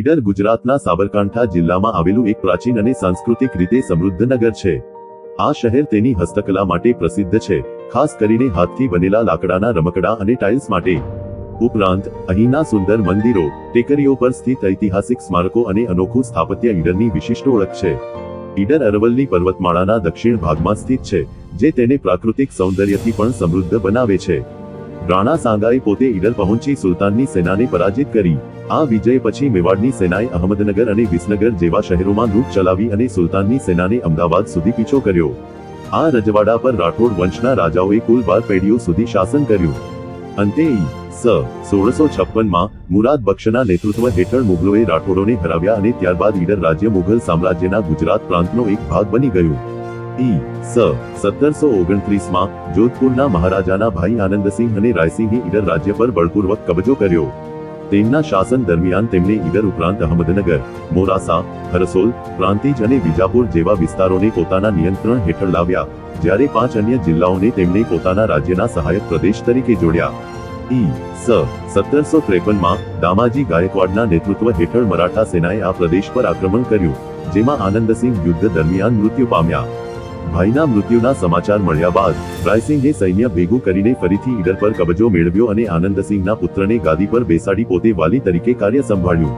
ઈડર ગુજરાતના સાબરકાંઠા જિલ્લામાં આવેલું એક પ્રાચીન અને સાંસ્કૃતિક રીતે સમૃદ્ધ નગર છે. આ શહેર તેની હસ્તકલા માટે પ્રસિદ્ધ છે, ખાસ કરીને હાથથી બનેલા લાકડાના રમકડા અને ટાઇલ્સ માટે. ઉપરાંત, અહીંના સુંદર મંદિરો, ટેકરીઓ પર સ્થિત ઐતિહાસિક સ્મારકો અને અનોખું સ્થાપત્ય ઈડરની વિશિષ્ટ ઓળખ છે. ઈડર અરવલ્લી પર્વતમાળાના દક્ષિણ ભાગમાં સ્થિત છે, જે તેને પ્રાકૃતિક સૌંદર્યથી પણ સમૃદ્ધ બનાવે છે. રાણા સાંગાએ પોતે ઈડર પહોંચી સુલતાનની સેનાને પરાજિત કરી. આ વિજય પછી મેવાડની સેનાએ અહમદનગર અને વિસનગર જેવા શહેરોમાં લૂંટ ચલાવી અને સુલતાનની સેનાને અમદાવાદ સુધી પીછો કર્યો. આ રજવાડા પર રાઠોડ વંશના રાજાઓએ કુલ બાર પેઢીઓ સુધી શાસન કર્યું. અંતે સ સોળસો છપ્પનમાં મુરાદ બક્ષના નેતૃત્વ હેઠળ મુગલોએ રાઠોડોને હરાવ્યા અને ત્યારબાદ ઈડર રાજ્ય મુઘલ સામ્રાજ્યના ગુજરાત પ્રાંતનો એક ભાગ બની ગયું. ઈ સ સત્તરસો ઓગણત્રીસમાં જોધપુરના મહારાજાના ભાઈ આનંદસિંહ અને રાયસિંહે ઈડર રાજ્ય પર બળપૂર્વક કબજો કર્યો. તેમના શાસન દરમિયાન તેમણે ઈડર ઉપરાંત અહમદનગર, મોરાસા, હરસોલ, પ્રાંતિજ અને વિજાપુર જેવા વિસ્તારોને પોતાના નિયંત્રણ હેઠળ લાવ્યા, જ્યારે પાંચ અન્ય જિલ્લાઓને તેમણે પોતાના રાજ્યના સહાયક પ્રદેશ તરીકે જોડ્યા. ઈ, સ, સત્તરસો ત્રેપનમાં દામાજી ગાયકવાડના નેતૃત્વ હેઠળ મરાઠા સેનાએ આ પ્રદેશ પર આક્રમણ કર્યું, જેમાં આનંદસિંહ યુદ્ધ દરમિયાન મૃત્યુ પામ્યા. ભાઈના મૃત્યુના સમાચાર મળ્યા બાદ, રાયસિંહે સૈન્ય ભેગું કરીને ફરીથી ઈડર પર કબજો મેળવ્યો અને આનંદસિંહના પુત્રને ગાદી પર બેસાડી પોતે વાલી તરીકે કાર્ય સંભાળ્યું.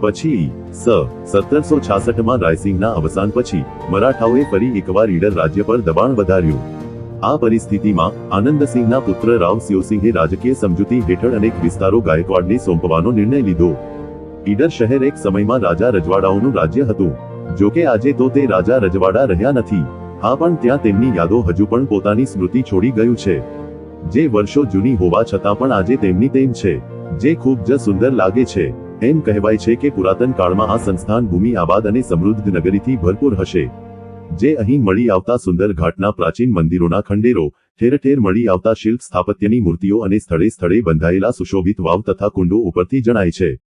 પછી, સ, સત્તરસો છાસઠમાં રાયસિંહના અવસાન પછી, મરાઠાઓએ ફરી એકવાર ઈડર રાજ્ય પર દબાણ વધાર્યું. આ પરિસ્થિતિમાં, આનંદસિંહના પુત્ર રાવ સિંહે રાજકીય સમજૂતી હેઠળ અનેક વિસ્તારો ગાયકવાડને સોંપવાનો નિર્ણય લીધો. ઈડર શહેર એક સમયમાં રાજા રજવાડાઓનું રાજ્ય હતું. જોકે આજે તો તે રાજા રજવાડા રહ્યા નથી. હા, પણ ત્યાં તેમની યાદો હજુ પણ પોતાની સ્મૃતિ છોડી ગયું છે. જે વર્ષો જૂની હોવા છતાં પણ આજે તેમની તેમ છે. જે ખૂબ જ સુંદર લાગે છે. એમ કહેવાય છે કે પુરાતન કાળમાં આ સંસ્થાન ભૂમિ આબાદ અને સમૃદ્ધ નગરીથી ભરપૂર હશે. જે અહીં મળી આવતા સુંદર ઘાટના પ્રાચીન મંદિરોના ખંડેરો ઠેર ઠેર મળી આવતા શિલ્પ સ્થાપત્યની મૂર્તિઓ અને સ્થળે સ્થળે બંધાયેલા સુશોભિત વાવ તથા કુંડો ઉપરથી જણાય છે.